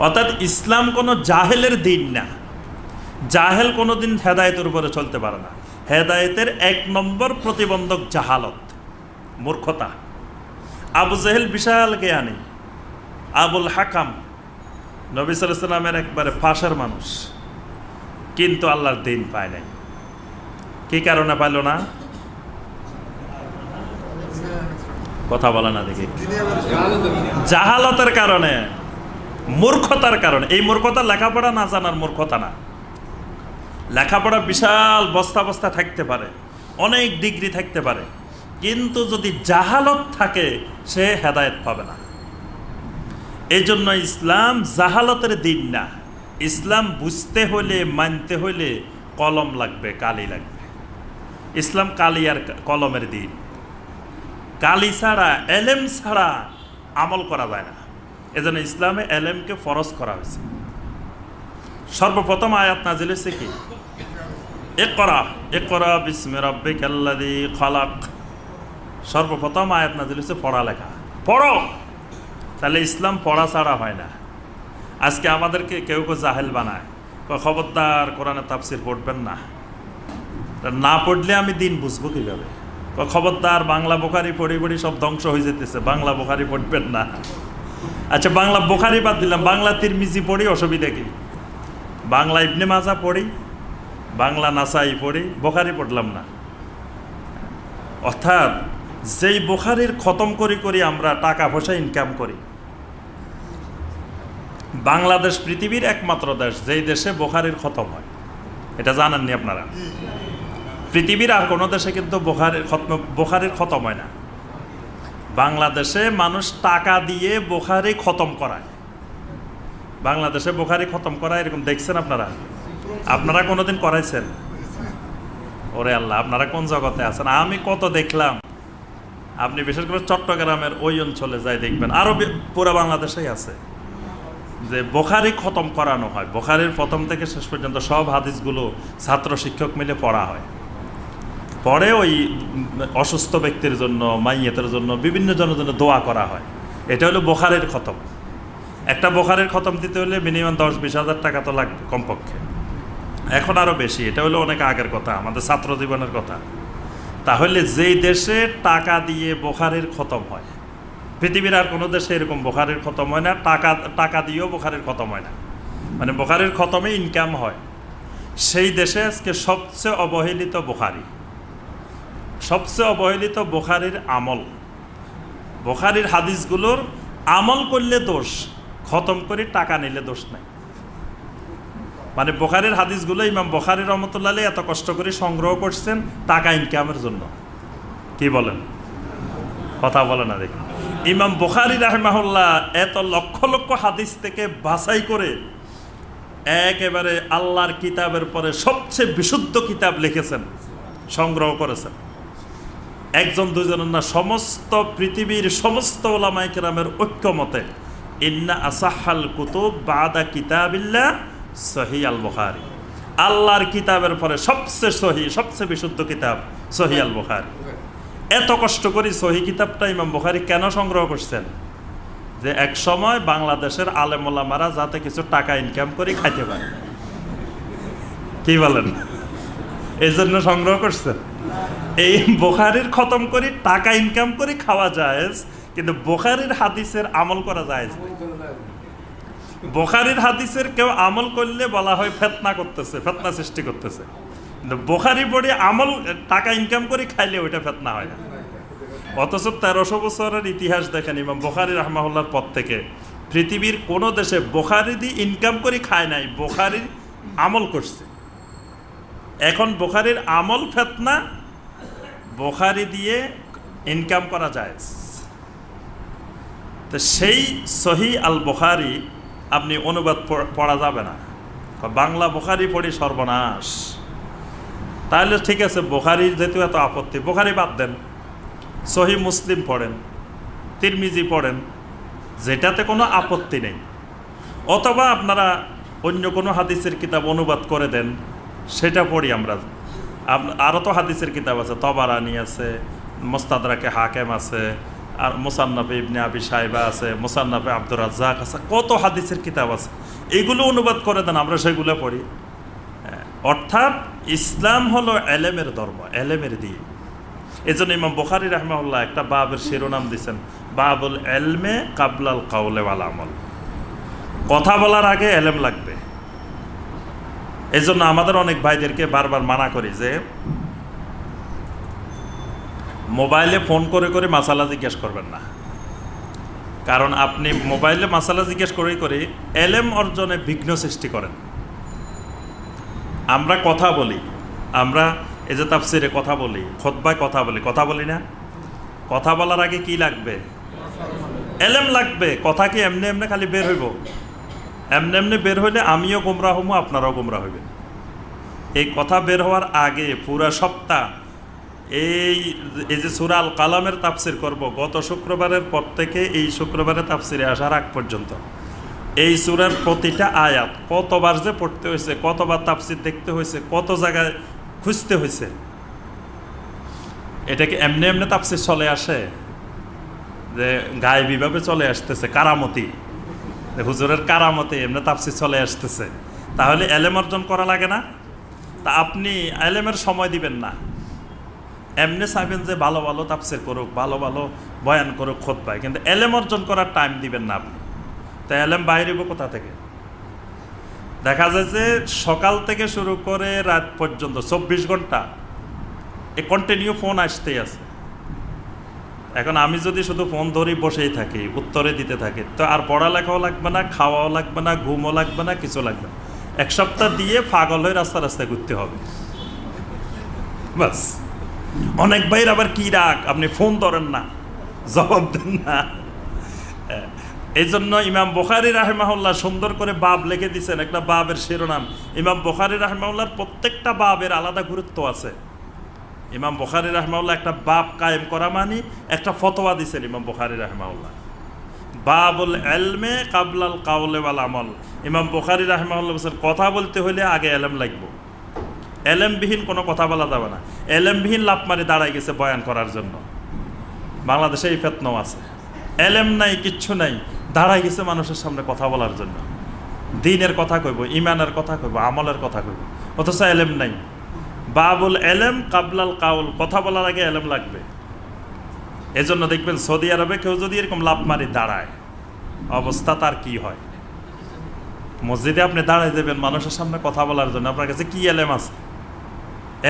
অর্থাৎ ইসলাম কোনো জাহেলের দিন না। জাহেল কোনো দিন হেদায়তের উপরে চলতে পারে না। হেদায়েতের এক নম্বর প্রতিবন্ধক জাহালত মূর্খতা। আবু জাহেল বিশাল জ্ঞানী আবুল হাকাম নবী সাল্লামের একবারে ফাঁসের মানুষ। কিন্তু আল্লাহর দিন পায় নাই। কি কারণে পাইল না? কথা বলে না দেখি। জাহালতের কারণে। মূর্খতার কারণে। এই মূর্খতা লেখাপড়া না জানার মূর্খতা না। লেখাপড়া বিশাল বস্তা বস্তা থাকতে পারে, অনেক ডিগ্রি থাকতে পারে, কিন্তু যদি জাহালত থাকে, সে হেদায়েত পাবে না। এই জন্য ইসলাম জাহালতের দিন না। ইসলাম বুঝতে হলে মানতে হলে কলম লাগবে, কালি লাগবে। ইসলাম কালি আর কলমের দিন। কালি ছাড়া, এলেম ছাড়া আমল করা যায় না। এজন্য ইসলামে এলেমকে ফরজ করা হয়েছে। সর্বপ্রথম আয়াত নাজিল হয়েছে কি? একরা একরা বিস্মে রব্বিক আল্লাযী খালাক। সর্বপ্রথম আয়াত নাজিল হয়েছে পড়ালেখা। পড়ো। তাহলে ইসলাম পড়া ছাড়া হয় না। আজকে আমাদেরকে কেউ কেউ জাহেল বানায়। খবরদার কোরআনে তাফসির পড়বেন না। না পড়লে আমি দিন বুঝব কীভাবে? খবরদার, বাংলা বোখারি পড়ি পড়ি সব ধ্বংস হয়ে যেতেছে। বাংলা বোখারি পড়বেন না। আচ্ছা বাংলা বোখারি বাদ দিলাম। বাংলা তিরমিজি পড়ি, অসুবিধা কি? বাংলা ইবনে মাজা পড়ি, বাংলা নাসাই পড়ি, বোখারি পড়লাম না। অর্থাৎ, যেই বোখারির খতম করি করি আমরা টাকা পয়সা ইনকাম করি। বাংলাদেশ পৃথিবীর একমাত্র দেশ, যেই দেশে বোখারির খতম হয়। এটা জানাননি আপনারা? পৃথিবীর আর কোনো দেশে কিন্তু বোখারির খতম বোখারির খতম হয় না। বাংলাদেশে মানুষ টাকা দিয়ে বোখারি খতম করায়। বাংলাদেশে বোখারি খতম করায়, এরকম দেখছেন আপনারা? আপনারা কোনোদিন করাইছেন? ওরে আল্লাহ, আপনারা কোন জগতে আছেন? আমি কত দেখলাম, আপনি বিশেষ করে চট্টগ্রামের ওই অঞ্চলে যাই দেখবেন আরও পুরো বাংলাদেশেই আছে। যে বোখারি খতম করানো হয়, বোখারির প্রথম থেকে শেষ পর্যন্ত সব হাদিসগুলো ছাত্র শিক্ষক মিলে পড়া হয়। পরে ওই অসুস্থ ব্যক্তির জন্য, মাইয়েতের জন্য বিভিন্ন জনের জন্য দোয়া করা হয়। এটা হলো বোখারের খতম। একটা বোখারের খতম দিতে হলে মিনিমাম দশ বিশ হাজার টাকা তো লাগবে কমপক্ষে। এখন আরও বেশি, এটা হলো অনেক আগের কথা, আমাদের ছাত্র জীবনের কথা। তাহলে যেই দেশে টাকা দিয়ে বোখারের খতম হয়, পৃথিবীর আর কোনো দেশে এরকম বোখারের খতম হয় না, টাকা টাকা দিয়েও বোখারের খতম হয় না। মানে বোখারের খতমে ইনকাম হয়। সেই দেশে আজকে সবচেয়ে অবহেলিত বোখারি। সবচেয়ে অবহেলিত বোখারির আমল। বোখারির হাদিসগুলোর আমল করলে দোষ, খতম করে টাকা নিলে দোষ নাই। মানে বোখারির হাদিসগুলো ইমাম বোখারি রহমতুল্লাহ এত কষ্ট করে সংগ্রহ করছেন টাকা ইনকামের জন্য। কি বলেন? কথা বলে না দেখি ইমাম বোখারি রাহমাহুল্লাহ এত লক্ষ লক্ষ হাদিস থেকে বাছাই করে একেবারে আল্লাহর কিতাবের পরে সবচেয়ে বিশুদ্ধ কিতাব লিখেছেন, সংগ্রহ করেছেন। একজন দুজনের না, সমস্ত পৃথিবীর সমস্ত ওলামাই কেরামের ঐক্যমতে, ইন্না আসাহাল কুতুব বাদা কিতাবিল্লা সহি আল বুখারি। আল্লাহর কিতাবের পরে সবচেয়ে সহি সবচেয়ে বিশুদ্ধ কিতাব সহি আল বুখারি। এত কষ্ট করি সহি কিতাবটা ইমাম বুখারি কেন সংগ্রহ করছেন? যে এক সময় বাংলাদেশের আলেমোলামারা যাতে কিছু টাকা ইনকাম করে খাইতে পারে। কি বলেন? এই জন্য সংগ্রহ করছেন? এই বোখারির খতম করি, টাকা ইনকাম করে, খাওয়া যায় কিন্তু বোখারির হাদিসের আমল করা যায় বোখারির হাদিসের কেউ আমল করলে বলা হয় ফেতনা করতেছে, ফেতনা সৃষ্টি করতেছে। কিন্তু বোখারি পড়ে আমল, টাকা ইনকাম করে, খাইলে ওইটা ফেতনা হয় না। অথচ তেরোশো বছরের ইতিহাস দেখেন ইমাম বোখারি রহমাহুল্লার পর থেকে। পৃথিবীর কোনো দেশে বোখারি দিয়ে ইনকাম করে, খায় নাই, বোখারির আমল করছে। এখন বোখারির আমল ফেতনা বোখারি দিয়ে ইনকাম করা যায়। তো সেই সহি আল বোখারি আপনি অনুবাদ পড়া যাবে না। বাংলা বোখারি পড়ি সর্বনাশ। তাহলে ঠিক আছে, বোখারি যেহেতু এত আপত্তি, বোখারি বাদ দেন। সহি মুসলিম পড়েন, তিরমিজি পড়েন, যেটাতে কোনো আপত্তি নেই। অথবা আপনারা অন্য কোনো হাদিসের কিতাব অনুবাদ করে দেন, সেটা পড়ি আমরা। আরও তো হাদিসের কিতাব আছে তবারানি আছে মোস্তাদরাকে হাকেম আছে আর মোসান্নাফে ইবনে আবি সাহেবা আছে মোসান্নাফে আব্দুর রাজ্জাক আছে কত হাদিসের কিতাব আছে। এগুলো অনুবাদ করে দেন আমরা সেগুলো পড়ি। হ্যাঁ, অর্থাৎ ইসলাম হলো এলেমের ধর্ম এলেমের দিয়ে এই জন্য ইমাম বুখারি রহমাউল্লাহ একটা বাবের শিরোনাম দিয়েছেন বাবুল এলমে কাবলাল কাউলে আমল। কথা বলার আগে এলেম লাগবে। এই জন্য আমাদের অনেক ভাইদেরকে বারবার মানা করি যে, মোবাইলে ফোন করে করে মাসালা জিজ্ঞেস করবেন না। কারণ আপনি মোবাইলে মাসালা জিজ্ঞেস করে করে, এলেম অর্জনে বিঘ্ন সৃষ্টি করেন। আমরা কথা বলি, আমরা এই যে তাফসিরে কথা বলি খোদ্বায় কথা বলি কথা বলি না? কথা বলার আগে কি লাগবে? এলেম লাগবে, কথা কি এমনি এমনি খালি বের হইব? এমনি এমনি বের হইলে আমিও গোমরা হব আপনারাও গোমরা হইবেন। এই কথা বের হওয়ার আগে পুরা সপ্তাহ এই এই যে সুরাল কালামের তাফসির করব, গত শুক্রবারের পর থেকে এই শুক্রবারে তাফসিরে আসার আগ পর্যন্ত। এই সুরের প্রতিটা আয়াত কতবার যে পড়তে হয়েছে কতবার তাফসির দেখতে হয়েছে কত জায়গায় খুঁজতে হয়েছে এটাকে এমনি এমনি তাফসির চলে আসে? যে গায়েবীভাবে চলে আসতেছে, কারামতি। হুজুরের কারামতে এমনি তাফসির চলে আসতেছে। তাহলে এলেম অর্জন করা লাগে না? তা আপনি এলেমের সময় দিবেন না। এমনি চাইবেন যে ভালো ভালো তাফসির করুক, ভালো ভালো বয়ান করুক খোদ পায় কিন্তু এলেম অর্জন করার টাইম দিবেন না আপনি। তা এলেম বাইরেব কোথা থেকে? দেখা যায় যে সকাল থেকে শুরু করে রাত পর্যন্ত, চব্বিশ ঘণ্টা, এ কন্টিনিউ ফোন আসতেই আছে। এখন আমি যদি শুধু ফোন ধরেই বসেই থাকি উত্তরে দিতে থাকি তো আর পড়ালেখাও লাগবে না খাওয়াও লাগবে না ঘুমও লাগবে না কিছু লাগবে না। এক সপ্তাহ দিয়ে পাগল হয়ে রাস্তা রাস্তায় ঘুরতে হবে। বাস। অনেক ভাইয়ের আবার কি রাগ? আপনি ফোন ধরেন না জবাব দেন না। হ্যাঁ, এই জন্য ইমাম বখারি রাহেমাহুল্লাহ সুন্দর করে বাব লিখে দিছেন একটা বাবের শিরোনাম। ইমাম বখারি রাহেমাহুল্লাহর প্রত্যেকটা বাবের আলাদা গুরুত্ব আছে। ইমাম বখারি রাহমাউল্লাহ একটা বাপ কায়েম করা মানে একটা ফতোয়া দিছেন ইমাম বখারি রাহমাউল্লাহ বাবুল এলমে কাবলাল কাউলে ওয়াল আমল। ইমাম বখারি রাহমাউল্লাহ বলছেন, কথা বলতে হলে আগে এলেম লাগবে। এলেমবিহীন কোনো কথা বলা যাবে না। এলেমবিহীন লাভ মারি দাঁড়াই গেছে বয়ান করার জন্য। বাংলাদেশে এই ফেতনাও আছে। এলেম নাই, কিচ্ছু নাই দাঁড়াই গেছে মানুষের সামনে কথা বলার জন্য। দিনের কথা কইব, ইমানের কথা কইব, আমলের কথা কইব। অথচ এলেম নাই। বাবুল এলেম কাবলাল কাউল। কথা বলার আগে এলেম লাগবে। এজন্য দেখবেন সৌদি আরবে কেউ যদি এরকম লাভ মারি দাঁড়ায়, অবস্থা তার কি হয়? মসজিদে আপনি দাঁড়ায় দেবেন মানুষের সামনে কথা বলার জন্য। আপনার কাছে কি এলেম আছে?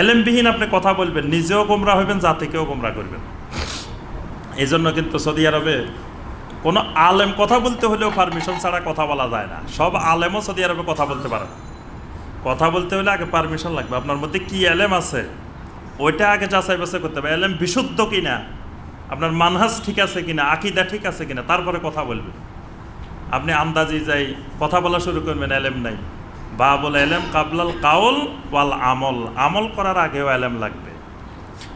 এলেমবিহীন আপনি কথা বলবেন, নিজেও গোমরা হইবেন, জাতিকেও গোমরা করবেন। এই জন্য কিন্তু সৌদি আরবে কোনো আলেম কথা বলতে হলেও পারমিশন ছাড়া কথা বলা যায় না। সব আলেমও সৌদি আরবে কথা বলতে পারে না। কথা বলতে হলে আগে পারমিশন লাগবে। আপনার মধ্যে কি এলেম আছে? ওইটা আগে যাচাই বাছাই করতে হবে। এলেম বিশুদ্ধ কিনা? আপনার মানহাজ ঠিক আছে কিনা? আকিদা ঠিক আছে কিনা? তারপরে কথা বলবেন আপনি আন্দাজি যাই কথা বলা শুরু করবেন, এলেম নাই। বা বলে এলেম কাবলাল কাউল ওয়াল আমল। আমল করার আগেও এলেম লাগবে।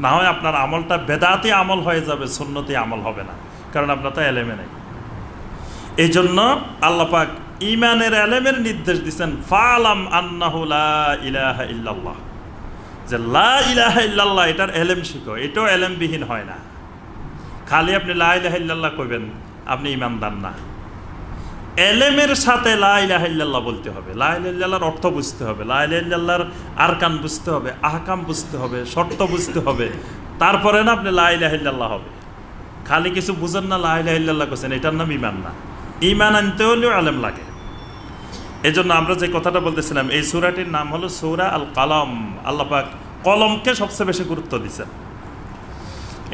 না হয় আপনার আমলটা বেদাতি আমল হয়ে যাবে, সুন্নতি আমল হবে না। কারণ আপনার তো এলেমে নেই। এই জন্য আল্লাপাক ইমানের এলেমের নির্দেশ দিচ্ছেন ফালাম আন্নাহু লা ইলাহা ইল্লাল্লাহ। যে লা ইলাহা ইল্লাল্লাহ, এটার এলেম শিখো, এটাও এলেমবিহীন হয় না। খালি আপনি লা ইলাহা কইবেন, আপনি ইমানদার না। এলেমের সাথে লা ইলাহা বলতে হবে। লা ইলাহা অর্থ বুঝতে হবে। লা ইল্লাল্লাহর আরকান বুঝতে হবে, আহকাম বুঝতে হবে, শর্ত বুঝতে হবে। তারপরে না আপনি লা ইলাহা ইল্লাল্লাহ হবে। খালি কিছু বুঝেন না, লা ইলাহা ইল্লাল্লাহ করছেন, এটার নাম ইমান না। ইমান আনতে হলেও আলেম লাগে। এই জন্য আমরা যে কথাটা বলতেছিলাম, এই সুরাটির নাম হলো সৌরা আল কালাম আল্লাপাক কলমকে সবচেয়ে বেশি গুরুত্ব দিচ্ছেন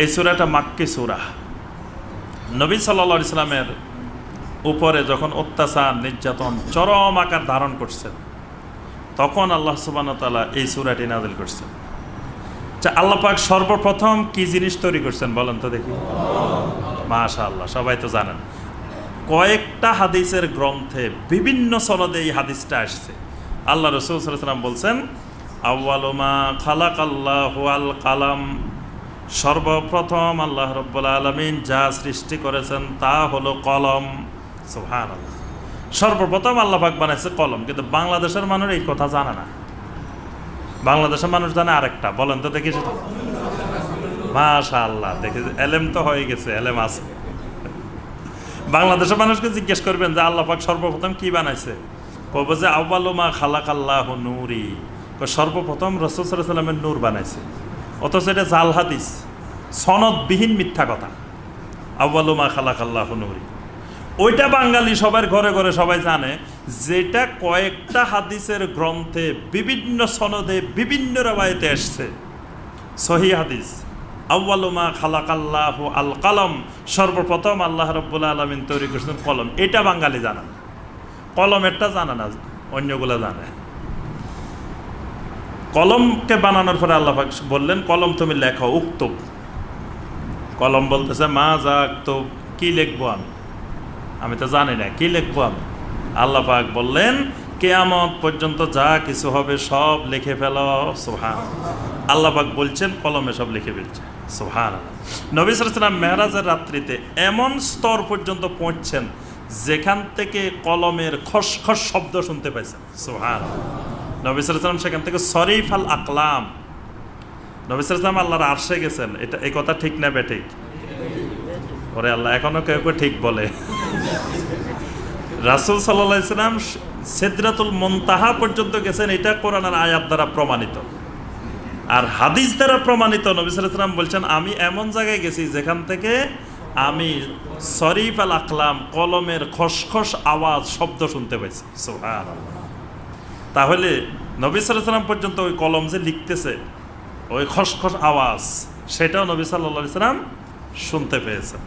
এই সুরাটা মাক্কি সুরা। নবী সাল্লা ইসলামের উপরে যখন অত্যাচার, নির্যাতন, চরম আকার ধারণ করছেন, তখন আল্লাহ সুবান তালা এই সুরাটি নাজিল করছেন। আচ্ছা আল্লাপাক সর্বপ্রথম কি জিনিস তৈরি করছেন বলেন তো দেখি। মাশা আল্লাহ সবাই তো জানেন। কয়েকটা হাদিসের গ্রন্থে বিভিন্ন সনদে এই হাদিসটা আসছে। আল্লাহ রসুল সাল্লাম বলছেন আউ্বালুমা খালাক আল্লাহ আল কালাম। সর্বপ্রথম আল্লাহ রব্বুল আলমিন যা সৃষ্টি করেছেন তা হলো কলম। সুহান আল্লাহ সর্বপ্রথম আল্লাহাক বানাইছে কলম, কিন্তু বাংলাদেশের মানুষ এই কথা জানে না। বাংলাদেশের মানুষ জানে আরেকটা, বলেন তো দেখি সেটা। মাশা আল্লাহ দেখে, এলেম তো হয়ে গেছে, এলেম আছে। বাংলাদেশের মানুষকে জিজ্ঞেস করবেন যে আল্লাহ পাক সর্বপ্রথম কি বানাইছে? কব যে আব্বালুমা খালাক আল্লাহ নূরি। সর্বপ্রথম রসুল সাল্লামের নূর বানাইছে। অথচ এটা জাল হাদিস, সনদবিহীন মিথ্যা কথা। আব্বালুমা খালাক আল্লাহ নূরি। ওইটা বাঙালি সবার ঘরে ঘরে সবাই জানে, যেটা কয়েকটা হাদিসের গ্রন্থে বিভিন্ন সনদে বিভিন্ন রেবায়তে এসছে। সহি হাদিস। আউ্বালুমা খালাকাল্লাহ আল কলম। সর্বপ্রথম আল্লাহ রব্বুল আলমিন তৈরি করেছেন কলম। এটা বাঙালি জানা। কলমেরটা জানা না, অন্যগুলো জানে। কলমকে বানানোর পরে আল্লাহ বললেন, কলম তুমি লেখো উক্তব কলম বলতেছে, মা যা তো কি লিখব আমি? আমি তো জানি না, কি লিখব আমি? আল্লাহ পাক বললেন, কেয়ামত পর্যন্ত যা কিছু হবে সব লিখে ফেল। সোহান আল্লাহ বলছেন, কলমে সব লিখে ফেলছে। সোহান নবী সালাম মেহরাজের রাত্রিতে এমন স্তর পর্যন্ত পৌঁছছেন যেখান থেকে কলমের খসখস শব্দ শুনতে পাইছেন। সোহান নবী সালাম সেখান থেকে শরীফ আল আকলাম। নবী সালাম আল্লাহর আরশে গেছেন। এটা এই কথা ঠিক না বে ঠিক ওরে আল্লাহ, এখনও কেউ কেউ ঠিক বলে। রাসুল সাল্লাহ ইসলাম সেদরাতুল মন্তাহা পর্যন্ত গেছেন। এটা কোরআনের আয়াত দ্বারা প্রমাণিত। আর হাদিস দ্বারা প্রমাণিত, নবী সাল্লাম বলছেন, আমি এমন জায়গায় গেছি যেখান থেকে আমি শরীফ আল আকলাম, কলমের খসখস আওয়াজ, শব্দ শুনতে পাইছি। তাহলে নবী সাল্লাম পর্যন্ত ওই কলম যে লিখতেছে, ওই খসখস আওয়াজ, সেটাও নবী সাল্লাহ সাল্লাম শুনতে পেয়েছেন।